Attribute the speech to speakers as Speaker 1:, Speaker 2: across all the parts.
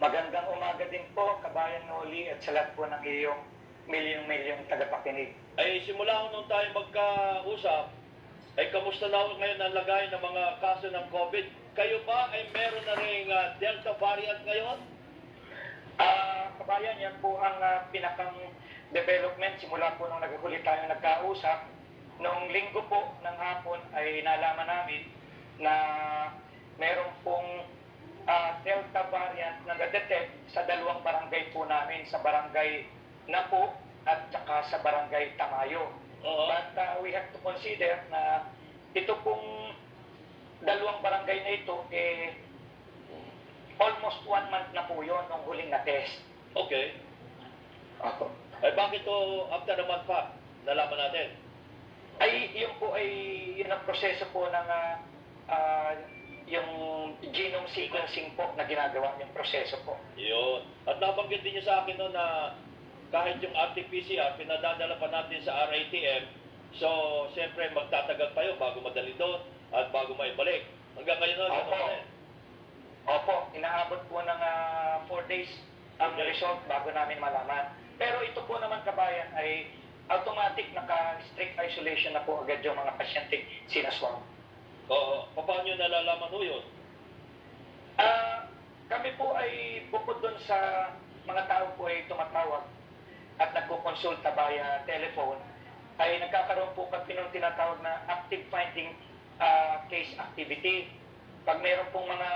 Speaker 1: Magandang umaga din po, kabayan Noli at sa lahat po ng iyong milyong-milyong tagapakinig.
Speaker 2: Ay simula ko nung tayo magkausap, ay kamusta na ho ngayon ang lagay ng mga kaso ng COVID? Kayo ba ay meron na rin ah, Delta variant ngayon?
Speaker 1: Ah, kabayan, yan po ang ah, pinakang development simula po nung naghuli tayo nagkausap. Noong linggo po ng hapon ay nalaman namin na meron pong ah, Delta variant na detect sa dalawang barangay po namin, sa barangay Napo at saka sa barangay Tamayo.
Speaker 2: Oo.
Speaker 1: But uh, we have to consider na ito pong dalawang barangay na ito, eh, almost one month na po yun nung huling na test.
Speaker 2: Okay.
Speaker 1: Ako.
Speaker 2: Ay bakit to after a month pa? Nalaman natin.
Speaker 1: Ay, yun po ay, yun ang proseso po ng ah, ah, yung genome sequencing po na ginagawa yung proseso po.
Speaker 2: Yun. At nabanggit din niyo sa akin no, na kahit yung RT-PCR, pinadadala pa natin sa RATM, so siyempre magtatagal pa yun bago madali doon at bago maibalik. Hanggang ngayon no,
Speaker 1: Opo.
Speaker 2: rin.
Speaker 1: Opo, inaabot po ng 4 days ang
Speaker 2: Okay.
Speaker 1: result bago namin malaman. Pero ito po naman kabayan ay automatic naka-strict isolation na po agad yung mga pasyente sinaswam.
Speaker 2: Oo. Paano nyo nalalaman ho yun?
Speaker 1: Ah, kami po ay bukod doon sa mga tao po ay tumatawag at nagkukonsulta via telephone, ay nagkakaroon po kami ng tinatawag na active finding ah, case activity. Pag meron pong mga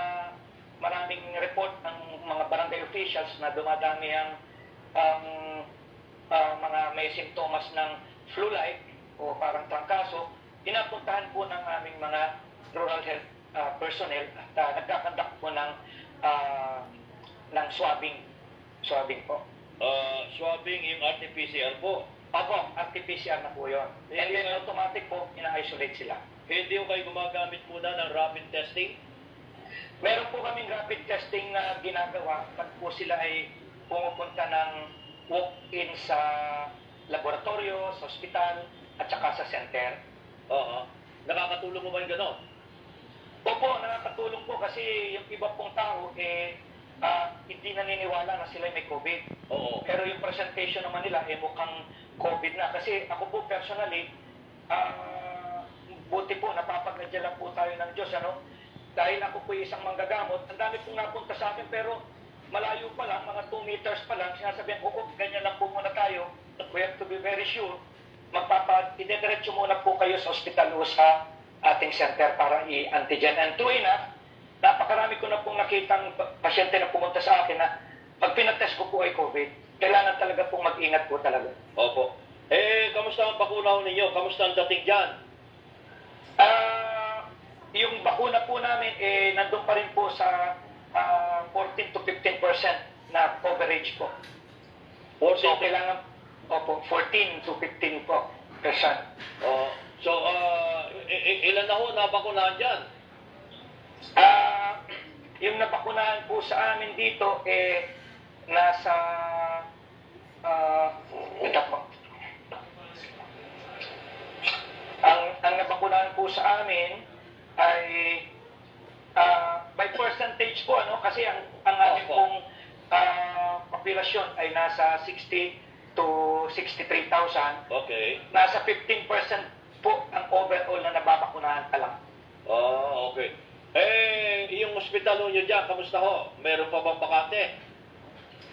Speaker 1: maraming report ng mga barangay officials na dumadami ang ang ah, mga may simptomas ng flu-like o parang trangkaso, pinapuntahan po ng aming mga rural health ah, personnel at uh, nagkakandak po ng ah, ng swabbing. Swabbing po.
Speaker 2: Uh, swabbing yung RT-PCR po.
Speaker 1: Opo, RT-PCR na po yun. And then automatic po, ina-isolate sila.
Speaker 2: Hindi ko kayo gumagamit muna ng rapid testing?
Speaker 1: Meron po kaming rapid testing na ginagawa pag po sila ay pumupunta ng walk-in sa laboratorio, sa ospital, at saka sa center.
Speaker 2: Oo. Nakakatulong mo ba yung gano'n?
Speaker 1: Opo, nakakatulong po kasi yung iba pong tao eh ah, hindi naniniwala na sila may COVID.
Speaker 2: Oo.
Speaker 1: Pero yung presentation naman nila eh mukhang COVID na. Kasi ako po personally, ah, buti po napapagladya lang po tayo ng Diyos. Ano? Dahil ako po isang manggagamot, ang dami pong napunta sa akin pero malayo pa lang, mga 2 meters pa lang, sinasabihan ko, oh, ganyan lang po muna tayo. We have to be very sure. Magpapa, idediretso muna po kayo sa ospital o sa ating center para i-antigen. And true enough, napakarami ko na pong nakitang pa- pasyente na pumunta sa akin na pag pinatest ko po ay COVID, kailangan talaga pong mag-ingat po talaga.
Speaker 2: Opo. Eh, kamusta ang bakuna ho ninyo? Kamusta ang dating dyan?
Speaker 1: Ah, yung bakuna po namin, eh, nandun pa rin po sa ah, 14 to 15% na coverage po. So,
Speaker 2: 14.
Speaker 1: kailangan, opo, 14 to 15 po percent.
Speaker 2: Oo. so, uh, ilan na ho nabakunahan dyan?
Speaker 1: Ah, yung nabakunahan po sa amin dito, eh, nasa, ah, ito po. Ang, ang nabakunahan po sa amin ay ah, by percentage po, ano, kasi ang, ang aming
Speaker 2: Opo.
Speaker 1: pong ah, populasyon ay nasa 60 to 63,000.
Speaker 2: Okay.
Speaker 1: Nasa 15% po ang overall na nababakunahan pa lang.
Speaker 2: Ah, okay. Eh, yung ospital ho nyo dyan, kamusta ho? Meron pa bang bakante?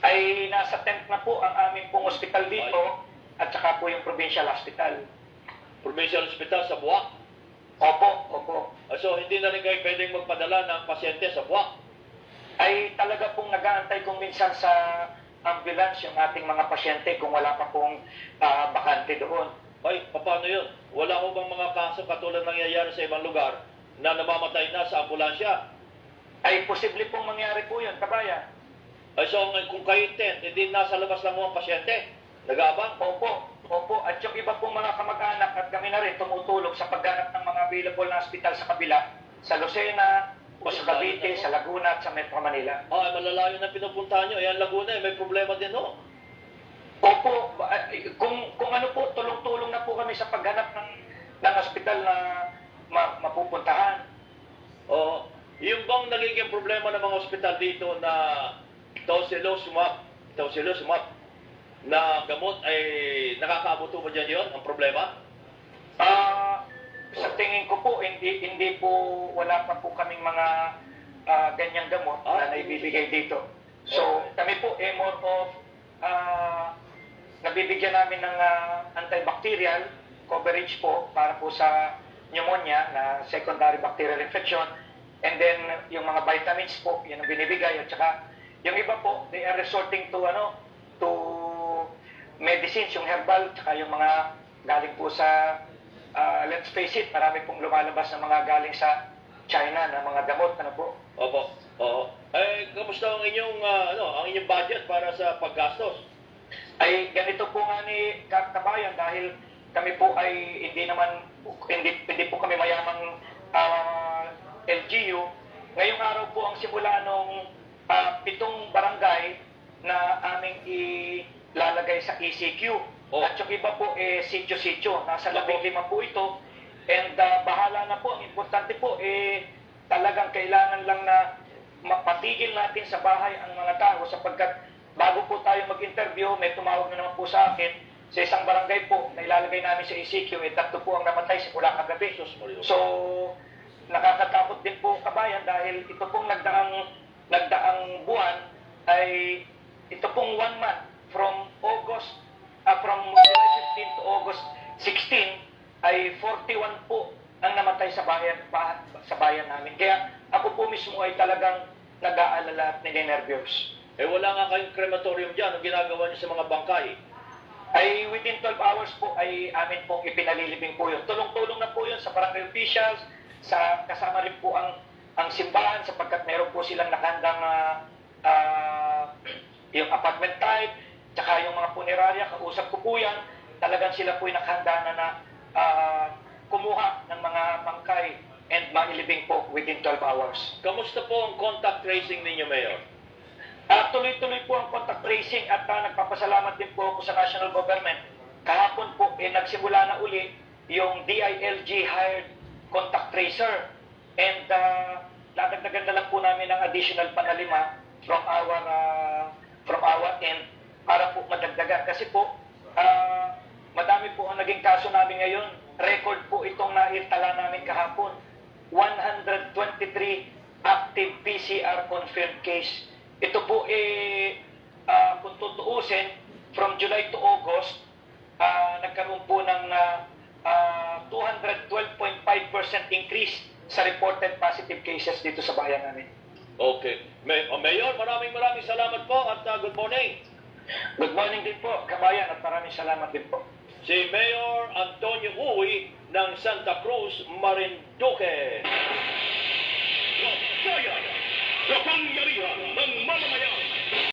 Speaker 1: ay nasa tent na po ang aming pong ospital dito at saka po yung provincial hospital.
Speaker 2: Provincial Hospital sa Buwak.
Speaker 1: Opo, opo.
Speaker 2: Ah, so, hindi na rin kayo pwedeng magpadala ng pasyente sa Buwak.
Speaker 1: Ay talaga pong nag-aantay kung minsan sa ambulance yung ating mga pasyente kung wala pa pong ah, bakante doon.
Speaker 2: Ay, paano yun? Wala ho bang mga kaso katulad nangyayari sa ibang lugar na namamatay na sa ambulansya?
Speaker 1: Ay posible pong mangyari po yun, kabayan.
Speaker 2: Ay, so kung kayo tent, hindi nasa labas lang mo ang pasyente. Nag-aabang?
Speaker 1: Opo, opo. At yung iba pong mga kamag-anak at kami na rin tumutulong sa pagganap ng mga available na hospital sa kabila, sa Lucena, o sa Cavite, sa Laguna at sa Metro Manila.
Speaker 2: Ah, malalayo na pinupuntahan nyo. Ayan, Laguna, eh, may problema din ho.
Speaker 1: Opo, ba- eh, kung, kung ano po, tulong-tulong na po kami sa paghanap ng, ng hospital na ma, mapupuntahan.
Speaker 2: Oo. Yung bang nagiging problema ng mga ospital dito na tocilizumab, tocilizumab na gamot ay nakakaabuto ba dyan yun? Ang problema?
Speaker 1: Sa tingin ko po, hindi hindi po, wala pa po kaming mga ah, ganyang gamot
Speaker 2: Ah.
Speaker 1: na naibibigay dito. So, kami po, eh, more of, ah, nabibigyan namin ng ah, antibacterial coverage po para po sa pneumonia na secondary bacterial infection. And then, yung mga vitamins po, yun ang binibigay. At saka, yung iba po, they are resorting to, ano, to medicines, yung herbal, tsaka yung mga galing po sa, ah, let's face it, marami pong lumalabas na mga galing sa China na mga gamot, ano po.
Speaker 2: Opo. Oo. Eh, kamusta ang inyong, ah, ano, ang inyong budget para sa paggastos?
Speaker 1: ay ganito po nga ni Ka- Kabayan dahil kami po ay hindi naman hindi, hindi po kami mayamang ah, LGU. Ngayong araw po ang simula nung ah, pitong barangay na aming ilalagay sa ECQ.
Speaker 2: Oh.
Speaker 1: At yung iba po eh sityo-sityo. Nasa labing lima po ito. And ah, bahala na po. Ang importante po eh talagang kailangan lang na mapatigil natin sa bahay ang mga tao sapagkat bago po tayo mag-interview, may tumawag na naman po sa akin sa isang barangay po na ilalagay namin sa ECQ, eh tatlo po ang namatay simula kagabi.
Speaker 2: Jesus Mario.
Speaker 1: So, nakakatakot din po kabayan dahil ito pong nagdaang, nagdaang buwan ay ito pong one month from August, from July 15 to August 16 ay 41 po ang namatay sa bayan, ba- sa bayan namin. Kaya ako po mismo ay talagang nag-aalala at nininervyos.
Speaker 2: Eh, wala nga kayong crematorium dyan. Ang ginagawa niyo sa mga bangkay?
Speaker 1: ay within 12 hours po ay amin pong ipinalilibing po yun. Tulong-tulong na po yun sa barangay officials, sa kasama rin po ang ang simbahan sapagkat meron po silang nakandang ah, ah, yung apartment type, tsaka yung mga punerarya, kausap ko po yan, talagang sila po yung nakahanda na na ah, kumuha ng mga bangkay and mailibing po within 12 hours.
Speaker 2: Kamusta po ang contact tracing ninyo, Mayor?
Speaker 1: Ah, tuloy-tuloy po ang contact tracing at ah, nagpapasalamat din po ako sa national government. Kahapon po, eh, nagsimula na uli yung DILG hired contact tracer. And uh, dadagdagan na lang po namin ng additional pa na lima from our, ah, from our end para po madagdagan. Kasi po, ah, madami po ang naging kaso namin ngayon. Record po itong naitala namin kahapon. 123 active PCR confirmed case. Ito po eh, ah, kung tutuusin, from July to August, ah, nagkaroon po ng ah, ah, 212.5% increase sa reported positive cases dito sa bayan namin.
Speaker 2: Okay. May, oh, Mayor, maraming maraming salamat po at uh, good morning.
Speaker 1: Good morning din po, kabayan, at maraming salamat din po.
Speaker 2: Si Mayor Antonio Uy ng Santa Cruz, Marinduque.
Speaker 3: Saya, kapangyarihan